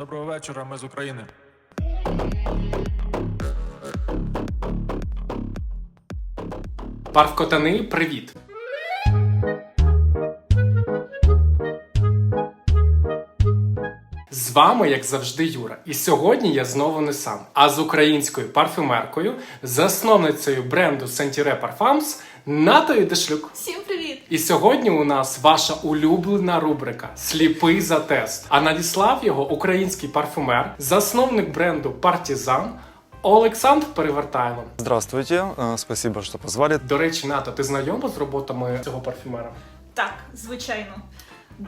Доброго вечора, ми з України. Парк Котани, привіт! З вами, як завжди, Юра. І сьогодні я знову не сам, а з українською парфюмеркою, засновницею бренду Sentire Parfums Натою Дешлюк. Всім! І сьогодні у нас ваша улюблена рубрика Сліпий за тест. А надіслав його український парфюмер, засновник бренду Партізан Олександр Перевертайло. Здравствуйте, э, спасибо, що позвали. До речі, Ната, ти знайома з роботами цього парфюмера? Так, звичайно.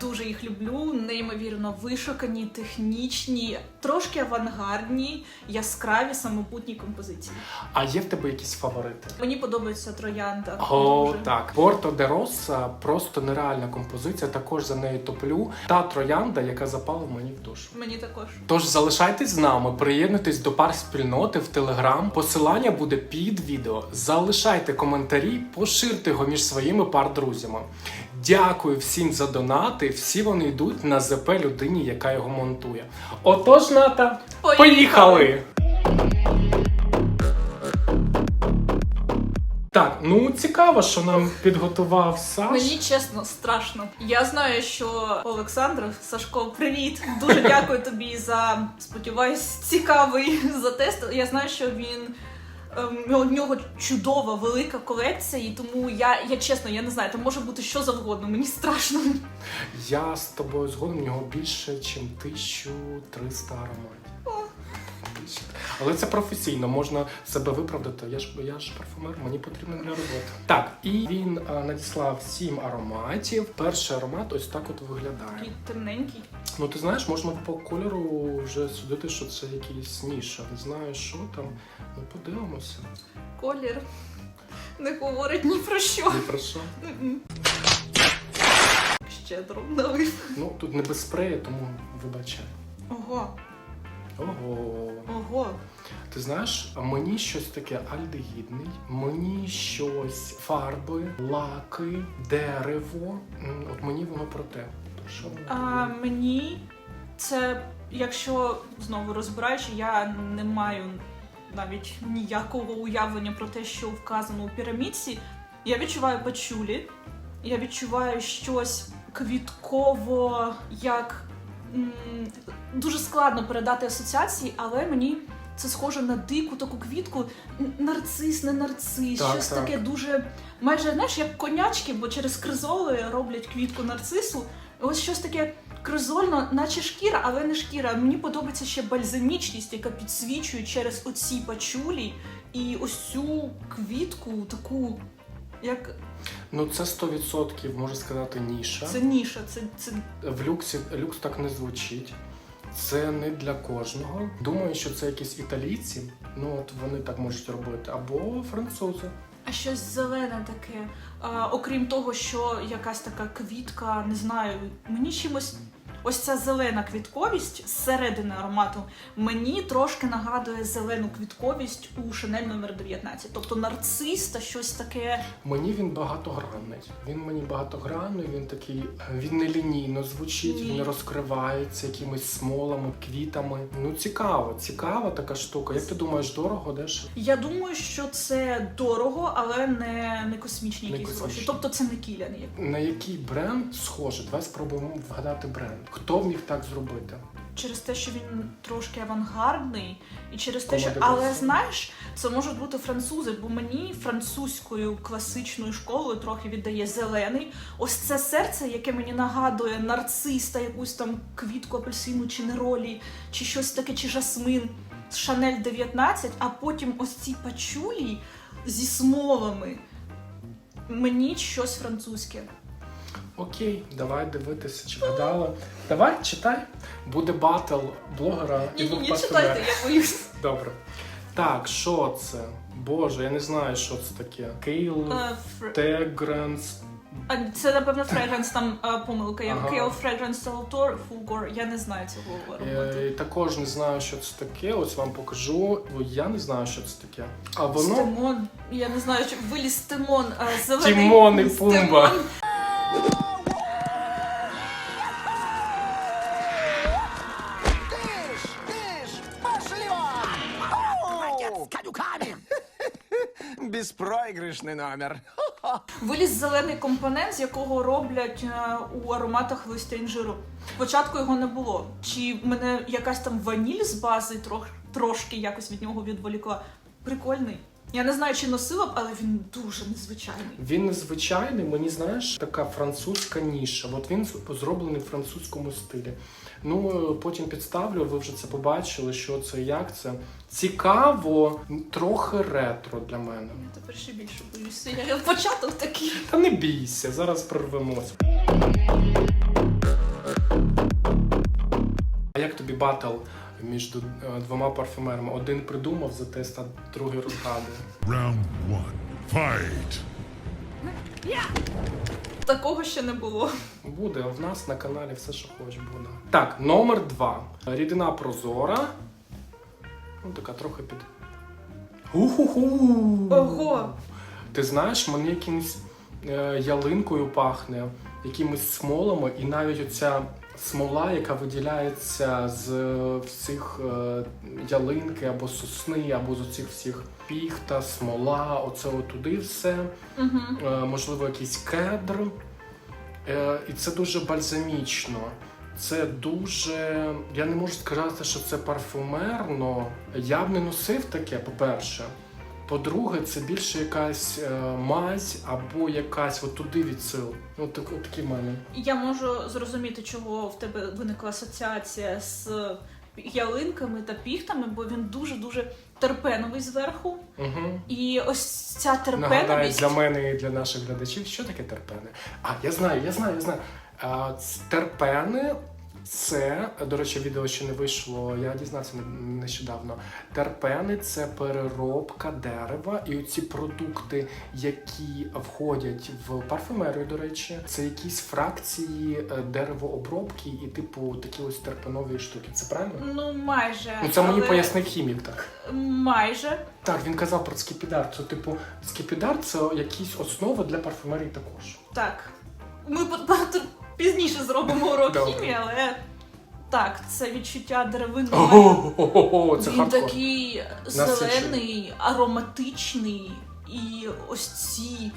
Дуже їх люблю, неймовірно вишукані, технічні, трошки авангардні, яскраві самобутні композиції. А є в тебе якісь фаворити? Мені подобається троянда. О, дуже. так. Порто де Роса просто нереальна композиція. Також за нею топлю. Та троянда, яка запала мені в душу. Мені також. Тож залишайтесь з нами, приєднуйтесь до пар спільноти в Телеграм. Посилання буде під відео. Залишайте коментарі, поширте його між своїми пар друзями. Дякую всім за донати. Всі вони йдуть на ЗП людині, яка його монтує. Отож, Ната, Поїхали! поїхали! Так, ну цікаво, що нам підготував Саш. Мені чесно страшно. Я знаю, що Олександр Сашко, привіт. Дуже дякую тобі за сподіваюсь, цікавий за тест. Я знаю, що він. Ем, У нього чудова велика колекція, і тому я, я чесно, я не знаю, там може бути що завгодно. Мені страшно. Я з тобою згодом у нього більше, ніж 1300 ароматів. Але це професійно, можна себе виправдати. Я ж я ж парфумер, мені потрібно для роботи. Так, і він а, надіслав сім ароматів. Перший аромат ось так от виглядає. Такий темненький. Ну ти знаєш, можна по кольору вже судити, що це якийсь ніша. Не знаю, що там. Ну подивимося. Колір не говорить ні про що. Не про що. М-м. Щедро. Ну тут не без спрея, тому вибачай. Ого, Ого. Ти знаєш, мені щось таке альдегідний, мені щось фарби, лаки, дерево. От мені воно про те. Що А мені це, якщо знову розбираючи, я не маю навіть ніякого уявлення про те, що вказано у пірамідці. Я відчуваю пачулі, я відчуваю щось квітково, як дуже складно передати асоціації, але мені це схоже на дику таку квітку. Нарцис, не нарцис, Так, щось так. таке дуже майже знаєш, як конячки, бо через кризоли роблять квітку нарцису. Ось щось таке кризольно, наче шкіра, але не шкіра. Мені подобається ще бальзамічність, яка підсвічує через оці пачулі і ось цю квітку, таку, як Ну це 100% можна сказати ніша. це ніша, це, це В люксі люкс так не звучить. Це не для кожного. Думаю, що це якісь італійці. Ну от вони так можуть робити, або французи. а щось зелене таке. А, окрім того, що якась така квітка, не знаю, мені чимось. Ось ця зелена квітковість зсередини аромату мені трошки нагадує зелену квітковість у Шанель номер 19. Тобто нарцис та щось таке. Мені він багатогранний. Він мені багатогранний, він такий, він не лінійно звучить, Ні. він розкривається якимись смолами, квітами. Ну цікаво, цікава така штука. Як ти думаєш, дорого дешево? Я думаю, що це дорого, але не, не космічні якісь гроші. Тобто це не кілян. На який бренд схоже? Давай спробуємо вгадати бренд. Хто міг так зробити? Через те, що він трошки авангардний, і через те, що але знаєш, це можуть бути французи, бо мені французькою класичною школою трохи віддає зелений. Ось це серце, яке мені нагадує нарцис та якусь там квітку апельсину чи неролі, чи щось таке, чи жасмин з Шанель 19, а потім ось ці пачулі зі смолами. Мені щось французьке. Окей, давай дивитися, чи вгадала. Давай, читай. Буде батл блогера і Ні, ні, парфюмерів. читайте, я боюсь. Добре. Так, що це? Боже, я не знаю, що це таке. Кейл Е, фр- Тегранс. А це напевно фрегранс, там а, помилка. Я Ага. Kale Fragrance Fulgor. Я не знаю цього роботи. Е, також не знаю, що це таке. Ось вам покажу. Бо Я не знаю, що це таке. А воно Стимон. Я не знаю, чи виліз Тимон, а зелений. Тімон і Стимон. Киш! Киш! Пошли! Безпроіграшний номер. Виліз зелений компонент, з якого роблять е, у ароматах листя інжиру. Спочатку його не було. Чи мене якась там ваніль з бази трох- трошки якось від нього відволікла? Прикольний. Я не знаю, чи носила б, але він дуже незвичайний. Він незвичайний, мені знаєш, така французька ніша. От він зроблений в французькому стилі. Ну потім підставлю, ви вже це побачили, що це, як це. Цікаво, трохи ретро для мене. Я тепер ще більше боюся. Я початок такий. Та не бійся, зараз прорвемось. А як тобі батл між е, двома парфюмерами? Один придумав за тест, а другий розгадує. Round one. Fight. Такого ще не було. Буде в нас на каналі все, що хоч буде. Так, номер два. Рідина прозора. Ну, така трохи під. Уху-ху! Ого! Ти знаєш, мені якимось е, ялинкою пахне, якимись смолами, і навіть оця смола, яка виділяється з всіх е, ялинки або сосни, або з оцих всіх піхта, смола, оце отуди все. Угу. Можливо, якийсь кедр. Е, І це дуже бальзамічно. Це дуже. Я не можу сказати, що це парфумерно. Я б не носив таке, по-перше. По-друге, це більше якась е, мазь або якась от туди відсил. Ну, так, от такі в мене. Я можу зрозуміти, чого в тебе виникла асоціація з ялинками та піхтами, бо він дуже дуже терпеновий зверху. Угу. І ось ця Нагадаю терпеновість. для мене і для наших глядачів, що таке терпене. А, я знаю, я знаю, я знаю. А, ц- терпене це, до речі, відео ще не вийшло, я дізнався не- нещодавно. Терпени це переробка дерева, і оці продукти, які входять в парфумерію, до речі, це якісь фракції е, деревообробки і, типу, такі ось терпенові штуки. Це правильно? Ну, майже. Ну, це мені але- пояснив хімік так. Майже. Так, він казав про скіпідар. Це типу скіпідар це якісь основи для парфумерії також. Так. Ми пізніше зробимо урок Добре. хімії, але так, це відчуття деревини. Ого, це Він хардкор. такий зелений, ароматичний і ось ці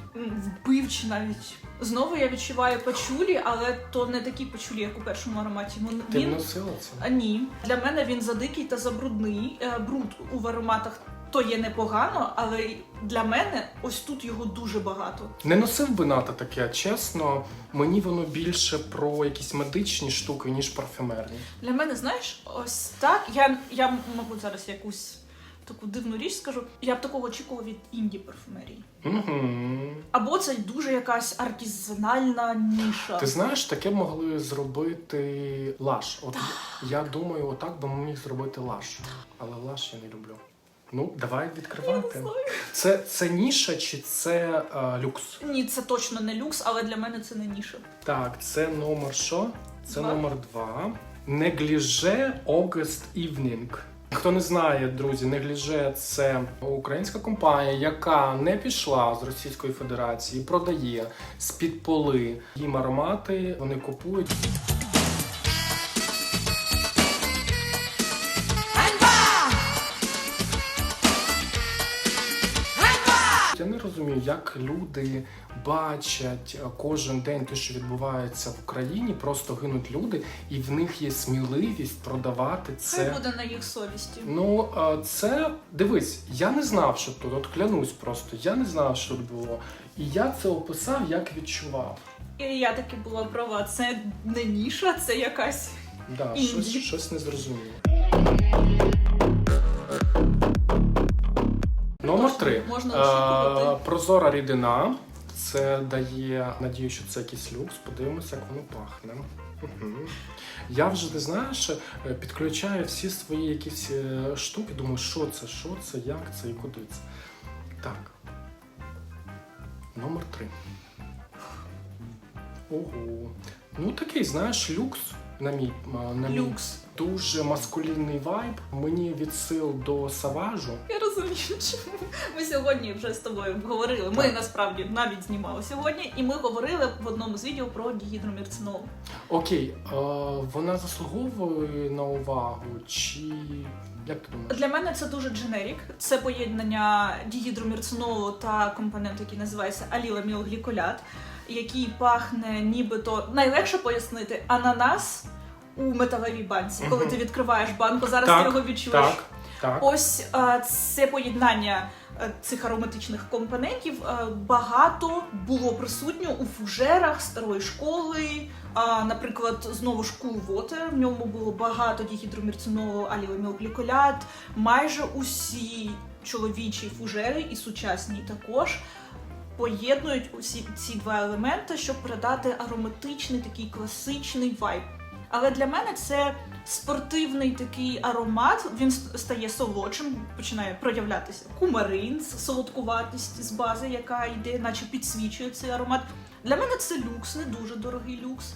вбивчі навіть. Знову я відчуваю пачулі, але то не такі пачулі, як у першому ароматі. Він, Ти він вносила це? а, ні. Для мене він задикий та забрудний. Е, Бруд у ароматах то є непогано, але для мене ось тут його дуже багато. Не носив би НАТО таке, чесно. Мені воно більше про якісь медичні штуки, ніж парфюмерні. Для мене, знаєш, ось так. Я, я мабуть, зараз якусь таку дивну річ скажу. Я б такого очікувала від інді парфумерії. Угу. Або це дуже якась артизанальна ніша. Ти знаєш, таке могли зробити лаш. От я думаю, отак би міг зробити лаш. Але лаш я не люблю. Ну, давай відкривати. Це, це ніша чи це е, люкс? Ні, це точно не люкс, але для мене це не ніша. Так, це номер що? Це Два. номер два. Негліже August Evening. Хто не знає, друзі, Негліже це українська компанія, яка не пішла з Російської Федерації, продає з-під поли їм аромати. Вони купують. Розумію, як люди бачать кожен день те, що відбувається в Україні, просто гинуть люди, і в них є сміливість продавати Хай це. буде на їх совісті. Ну, це дивись, я не знав, що тут, от клянусь просто, я не знав, що тут було. І я це описав, як відчував. І я таки була права. Це не ніша, це якась. Да, щось, щось незрозуміло. Номер три. можна Е, очікувати. Прозора рідина. Це дає надію, що це якийсь люкс. Подивимося, як воно пахне. Я вже не знаєш, е, підключаю всі свої якісь е, штуки. Думаю, що це, що це, як це і куди це. Так. Номер три. Ого. Ну такий, знаєш, люкс. на мій на мій Люкс. Дуже маскулінний вайб. Мені від сил до саважу. Я розумію, чому ми сьогодні вже з тобою говорили. Ми насправді навіть знімали сьогодні, і ми говорили в одному з відео про дігідромірцинол. Окей, а, вона заслуговує на увагу, чи як ти думаєш? Для мене це дуже дженерік. Це поєднання дігідромірцинолу та компоненту, який називається аліламілгліколят, який пахне нібито найлегше пояснити ананас у металевій банці. Коли Мгм. ти відкриваєш банку, зараз Так, ти його відчуєш. Так, так. Ось е, це поєднання е, цих ароматичних компонентів е, багато було присутньо у фужерах старої школи. А, наприклад, знову ж Cool Water, в ньому було багато дігідромірцинолу, аліломілгліколят. Майже усі чоловічі фужери і сучасні також поєднують усі ці два елементи, щоб передати ароматичний такий класичний вайб. Але для мене це спортивний такий аромат. Він стає солодшим, починає проявлятися кумарин, солодкуватість з бази, яка йде, наче підсвічує цей аромат. Для мене це люкс, не дуже дорогий люкс.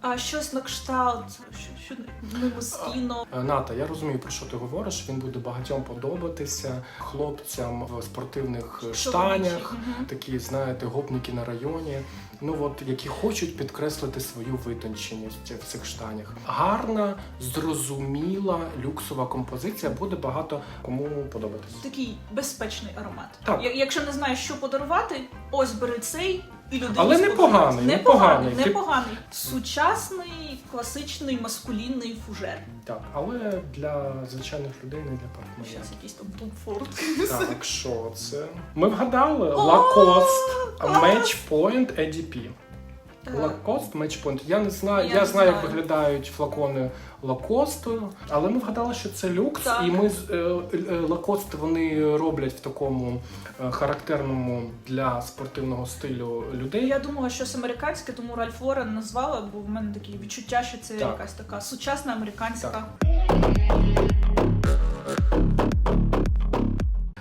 А щось на кшталт, що, що мимостійно. Е, Ната, я розумію, про що ти говориш. Він буде багатьом подобатися хлопцям в спортивних е, штанях, Мгм. такі, знаєте, гопники на районі. Ну от які хочуть підкреслити свою витонченість в цих штанях. Гарна, зрозуміла люксова композиція буде багато кому подобатися. Такий безпечний аромат. Так. Якщо не знаєш, що подарувати, ось бери цей людині Але непоганий, непоганий, непоганий. Ти- непоганий. Сучасний, класичний, маскулінний фужер. Так, але для звичайних людей не для парфумерів. Зараз якийсь там Том Форд. Так, що це? Ми вгадали О, Lacoste клас! Match Point EDP. Так. Lacoste Я не знаю, Я я, не знаю, як знаю. виглядають флакони Lacoste, але ми вгадали, що це люкс, Так. і ми з е, е, Lacoste вони роблять в такому е, характерному для спортивного стилю людей. Я думала, що це американське, тому Ральф Лорен назвала, бо в мене таке відчуття, що це Так. якась така сучасна американська.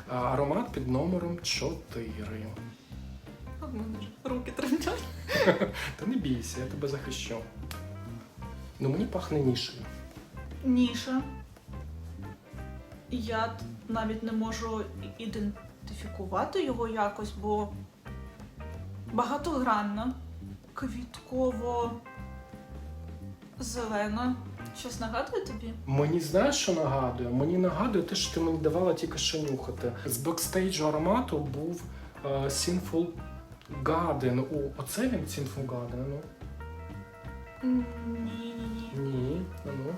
А Аромат під номером 4. У мене ж руки тремтять. Та не бійся, я тебе захищу. Ну мені пахне нішею. Ніша. Я навіть не можу ідентифікувати його якось, бо багатогранна, квітково зелена. Щось нагадує тобі? Мені знаєш, що нагадує? Мені нагадує те, що ти мені давала тільки що нюхати. З бекстейджу аромату був е, Sinful Garden. О, оце він Sinful Garden, ну? Ні, ні, ну.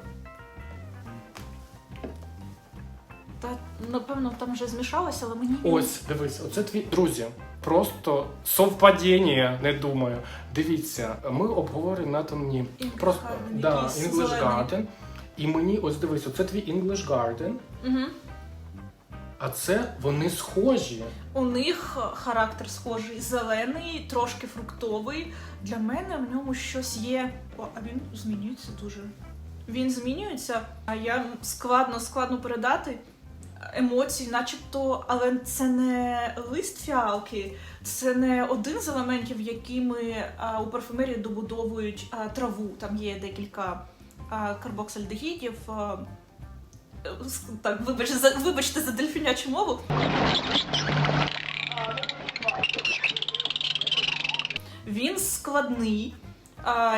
Та напевно там вже змішалося, але мені Ось, дивись, оце твій друзі. Просто совпадіння, не думаю. Дивіться, ми обговорюємо на темні. English Просто Garden, да, якийсь English зелений. Garden. І мені, ось дивись, оце твій English Garden, Угу. А це вони схожі. У них характер схожий, зелений, трошки фруктовий. Для мене в ньому щось є. О, а він змінюється дуже. Він змінюється, а я складно складно передати емоції, начебто, але це не лист фіалки, це не один з елементів, якими у парфумерії добудовують траву. Там є декілька карбоксальдегідів. Так, вибач, за, вибачте за дельфінячу мову. Він складний.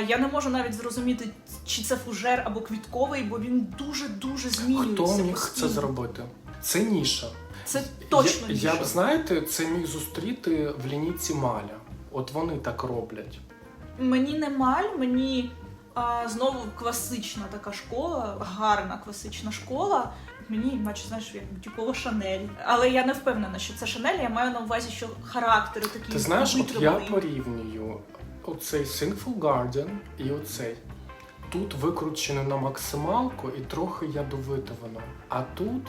Я не можу навіть зрозуміти, чи це фужер або квітковий, бо він дуже-дуже змінюється. Хто міг постійно. це зробити? Це ніша. Це точно ніша. я б знаєте, це міг зустріти в лінійці Маля. От вони так роблять. Мені не маль, мені а, знову класична така школа, гарна класична школа. Мені, наче знаєш, як типова Шанель. Але я не впевнена, що це Шанель. Я маю на увазі, що характери такі. Ти знаєш, от я порівнюю оцей Sinful Garden і оцей. Тут викручено на максималку і трохи ядовито воно. А тут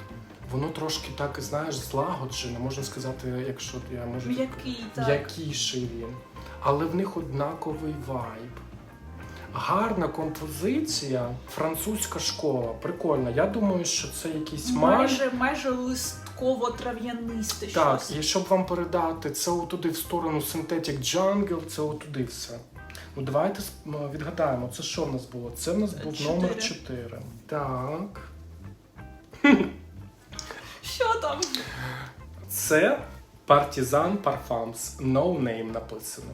воно трошки так, знаєш, злагоджене, можна сказати, якщо я можу М'який, так. м'якіший він. Але в них однаковий вайб. Гарна композиція, французька школа. Прикольно. Я думаю, що це якийсь маль. Майже, майже листково-трав'янисте Так, щось. і щоб вам передати це отуди в сторону Synthetic Jungle, це отуди все. Ну давайте відгадаємо, це що в нас було? Це в нас був Чотири. номер 4. Так. Що там? Це Партизан Parfums. No name написано.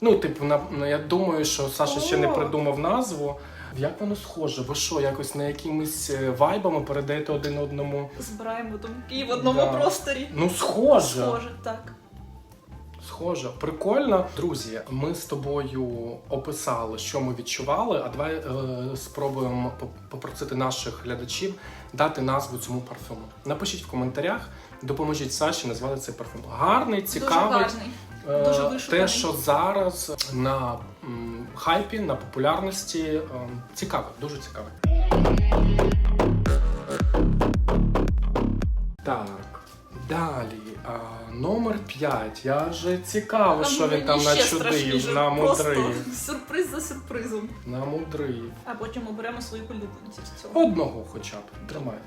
Ну, типу, на, ну, я думаю, що Саша ще не придумав назву. Як воно схоже? Ви що, якось на якимись е, вайбами передаєте один одному? Збираємо думки в одному Да. просторі. Ну, схоже. Схоже, так. Схоже, прикольно. Друзі, ми з тобою описали, що ми відчували. А давай е, спробуємо попросити наших глядачів дати назву цьому парфюму. Напишіть в коментарях, допоможіть Саші назвати цей парфюм. Гарний, Дуже цікавий. гарний. Е, дуже вишуканий. Те, що зараз на м, хайпі, на популярності, е, цікаве, дуже цікаве. Так, далі. А, номер 5. Я вже цікаво, що він там начудив, страшніше. намудрив. Просто сюрприз за сюрпризом. Намудрив. А потім оберемо своїх улюбленців з цього. Одного хоча б. Тримай.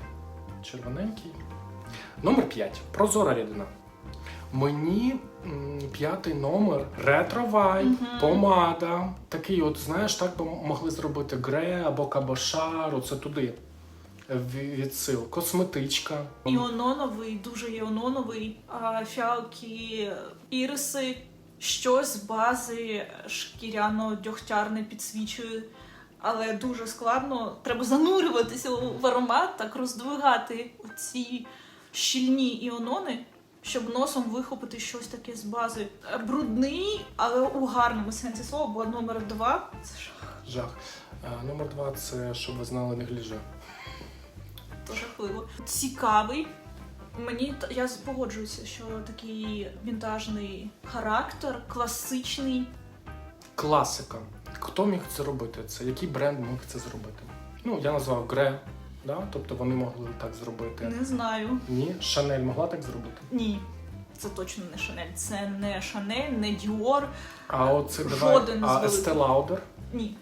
Червоненький. Номер 5. Прозора рідина. Мені п'ятий номер ретро-вайб, Мгм. помада. Такий, от, знаєш, так би могли зробити гре або кабошар, оце туди. Відсил. Косметичка. Іононовий, дуже іононовий, а, фіалки, іриси, щось з бази шкіряно-дьогтярне підсвічує. Але дуже складно. Треба занурюватися в аромат, так роздвигати ці щільні іонони, щоб носом вихопити щось таке з бази. Е, Брудний, але у гарному сенсі слова, бо номер два це ж Жах. А, номер 2 це, щоб ви знали, не гляже. то жахливо. Цікавий. Мені т- я погоджуюся, що такий вінтажний характер, класичний. Класика. Хто міг це робити? Це який бренд міг це зробити? Ну, я назвав Гре, да? тобто вони могли так зробити. Не знаю. Ні, Шанель могла так зробити. Ні. Це точно не Шанель. Це не Шанель, не Діор. А оце давай. Жоден з А великих. Estee Lauder? Ні.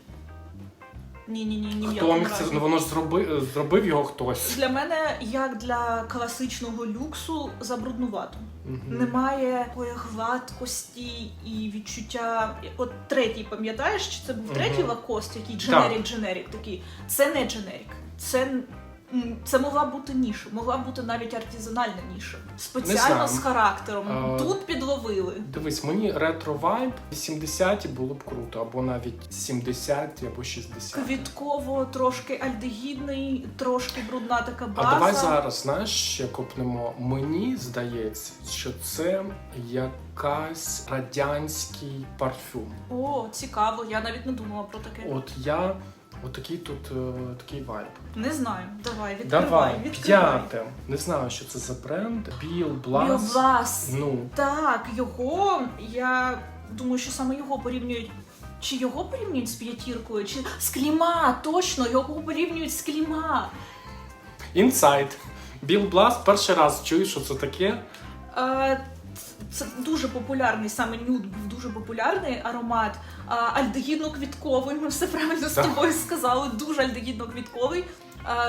Ні, ні, ні, ні. в Хто якому міг це? разі. Ну воно ж зроби... зробив його хтось. Для мене, як для класичного люксу, забруднувато. Мгм. Немає такої гладкості і відчуття. От третій, пам'ятаєш, чи це був Мгм. третій лакост, який дженерік, дженерік такий. Це не дженерік. Це, це могла бути ніша, могла бути навіть артизанальна ніша. Спеціально з характером. А, Тут підловили. Дивись, мені ретро вайб 80-ті було б круто, або навіть 70-ті, або 60-ті. Квітково, трошки альдегідний, трошки брудна така база. А давай зараз, знаєш, ще копнемо. Мені здається, що це якась радянський парфюм. О, цікаво, я навіть не думала про таке. От я, отакий тут е, такий вайб. Не знаю. Давай, відкривай, Давай, відкривай. п'яте. Не знаю, що це за бренд. Біл Блас. Біоблас. Ну, Так, його. Я думаю, що саме його порівнюють. Чи його порівнюють з п'ятіркою, чи з кліма, точно, його порівнюють з кліма. інсайт. Біл Блас перший раз чую, що це таке. Е, Це дуже популярний, саме нюд був дуже популярний аромат. А, Альдегідно-квітковий, ми все правильно з тобою сказали. Дуже альдегідно-квітковий,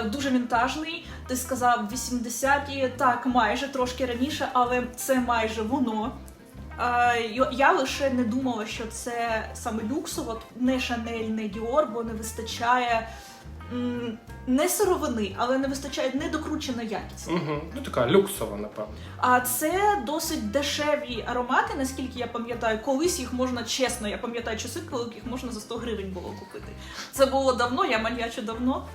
дуже вінтажний. Ти сказав 80-ті, так, майже трошки раніше, але це майже воно. Я лише не думала, що це саме люксово, не Шанель, не Діор, бо не вистачає не сировини, але не вистачає недокручена якість. Угу. Ну така люксова, напевно. А це досить дешеві аромати, наскільки я пам'ятаю. Колись їх можна чесно, я пам'ятаю часи, коли їх можна за 100 гривень було купити. Це було давно, я маньячу давно.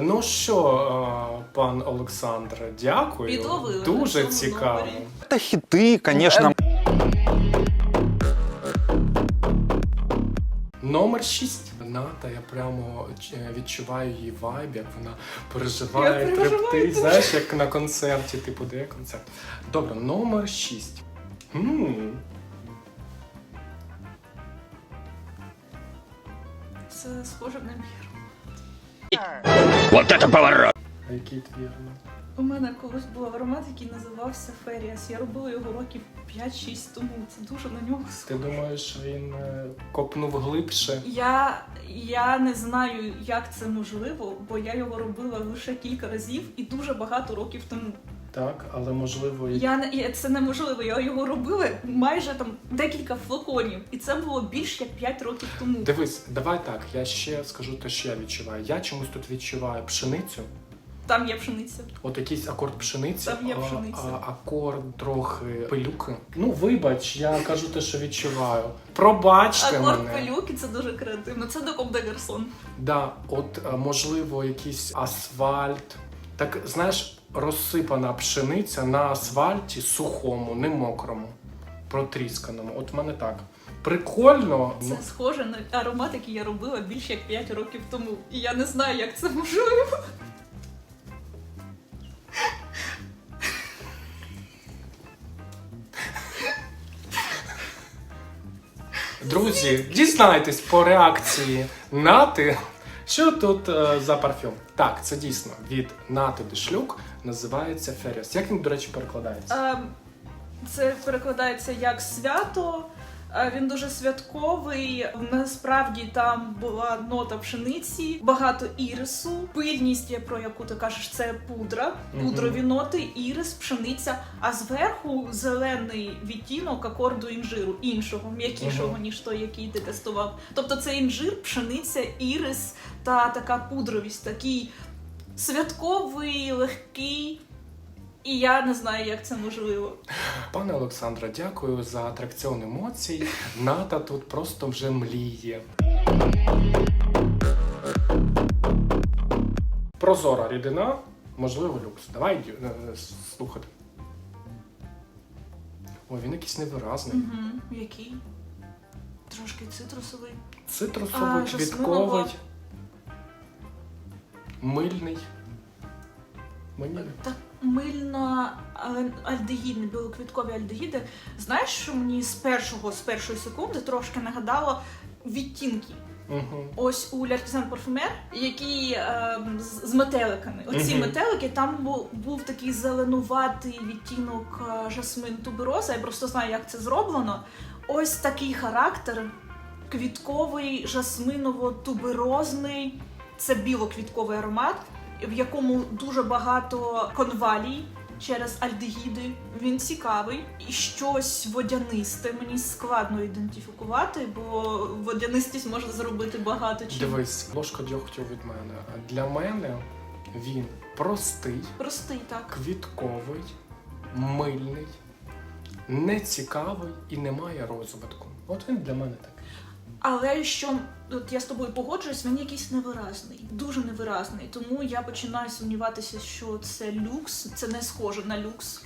Ну що, е, пан Олександр, дякую. Підловили на Дуже цьому цікаво. номері. Это хиты, конечно. Номер 6. Ната, я прямо е, відчуваю її вайб, як вона переживає, трептить, знаєш, як на концерті, типу, де концерт. Добре, номер 6. М, Це схоже на бір. а який твір? У мене колись був аромат, який називався Феріас. Я робила його років 5-6 тому. Це дуже на нього Ти думаєш, він е, копнув глибше? Я, я не знаю, як це можливо, бо я його робила лише кілька разів і дуже багато років тому. Так, але можливо, і- Я не я- це неможливо. Я його робила майже там декілька флаконів, і це було більш як 5 років тому. дивись, давай так. Я ще скажу те, що я відчуваю. Я чомусь тут відчуваю пшеницю. Там є пшениця. От якийсь акорд пшениці, Там є а- пшениця. а акорд трохи пилюки. Ну, вибач, я кажу те, що відчуваю. Пробачте Акорд мене. пилюки це дуже креативно. Це Доком Дегерсон. Да, от е, можливо, якийсь асфальт. Так, знаєш, розсипана пшениця на асфальті сухому, не мокрому, протрісканому. От в мене так. Прикольно. Це ну, схоже на аромат, який я робила більше як 5 років тому. І я не знаю, як це можливо. Друзі, дізнайтесь по реакції Нати, що тут е, за парфюм. Так, це дійсно від Нати Дешлюк називається Феріс. Як він, до речі, перекладається? Е, Це перекладається як свято. Е, Він дуже святковий. Насправді там була нота пшениці, багато ірису, пильність, про яку ти кажеш, це пудра, пудрові ноти, ірис, пшениця. А зверху зелений відтінок акорду інжиру, іншого, м'якішого, ніж той, який ти тестував. Тобто це інжир, пшениця, ірис та така пудровість, такий святковий, легкий. І я не знаю, як це можливо. Пане Олександре, дякую за атракціон емоцій. Ната тут просто вже мліє. Прозора рідина, можливо, люкс. Давай е, слухати. Ой, він якийсь невиразний. Угу. Який? Трошки цитрусовий. Цитрусовий, А, квітковий, жасминова. мильний. Мені Так мильно але білоквіткові альдегіди. Знаєш, що мені з першого, з першої секунди трошки нагадало відтінки. угу. Ось у L'Artisan Parfumer, які е, з, з метеликами. Оці Мгм. метелики, там був, був такий зеленуватий відтінок е, жасмин тубероза. Я просто знаю, як це зроблено. Ось такий характер квітковий, жасминово-туберозний. Це білоквітковий аромат, в якому дуже багато конвалій через альдегіди. Він цікавий і щось водянисте. Мені складно ідентифікувати, бо водянистість може зробити багато чим. Дивись, ложка дьогтю від мене. Для мене він простий, Простий так. квітковий, мильний, нецікавий і не має розвитку. От він для мене такий. Але що от я з тобою погоджуюсь, він якийсь невиразний, дуже невиразний. Тому я починаю сумніватися, що це люкс, це не схоже на люкс.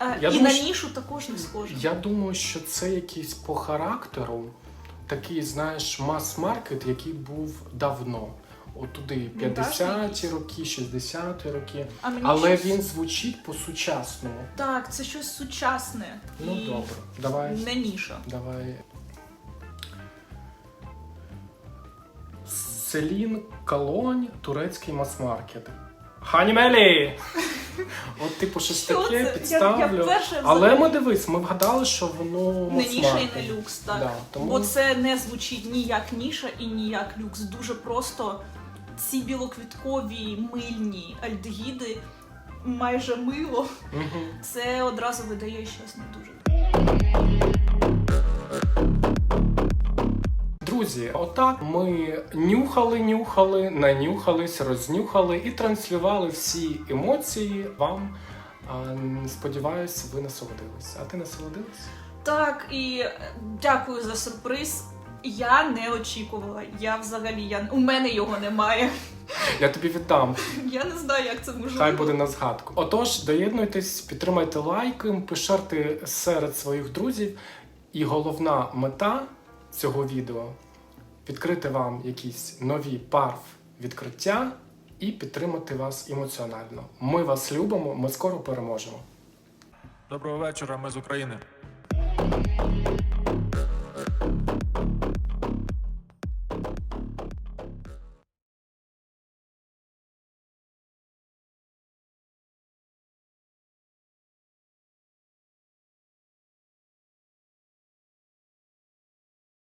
Е, Я і думаю, на нішу також не схоже. Я думаю, що це якийсь по характеру такий, знаєш, мас-маркет, який був давно. От туди 50-ті роки, 60-ті роки. А мені Але щось- він звучить по-сучасному. так, це щось сучасне. Ну і добре, давай. Не ніша. Давай. Селін Колонь, турецький мас-маркет. Ханімелі! От, типу, щось Що таке це? Я- підставлю. я вперше Але взагалі- ми дивись, ми вгадали, що воно Не ніша і мас-маркет. не люкс, так. Да, тому... Бо це не звучить ні як ніша і ні як люкс. Дуже просто ці білоквіткові мильні альдегіди, майже мило. Мгм. Це одразу видає щось не дуже. Друзі, отак ми нюхали, нюхали, нанюхались, рознюхали і транслювали всі емоції вам. Сподіваюсь, ви насолодились. А ти насолодилась? Так, і дякую за сюрприз. Я не очікувала. Я взагалі я у мене його немає. Я тобі віддам. Я не знаю, як це можливо. Хай буде на згадку. Отож, доєднуйтесь, підтримайте лайком, поширте серед своїх друзів. І головна мета цього відео відкрити вам якісь нові парф відкриття і підтримати вас емоціонально. Ми вас любимо, ми скоро переможемо. Доброго вечора, ми з України.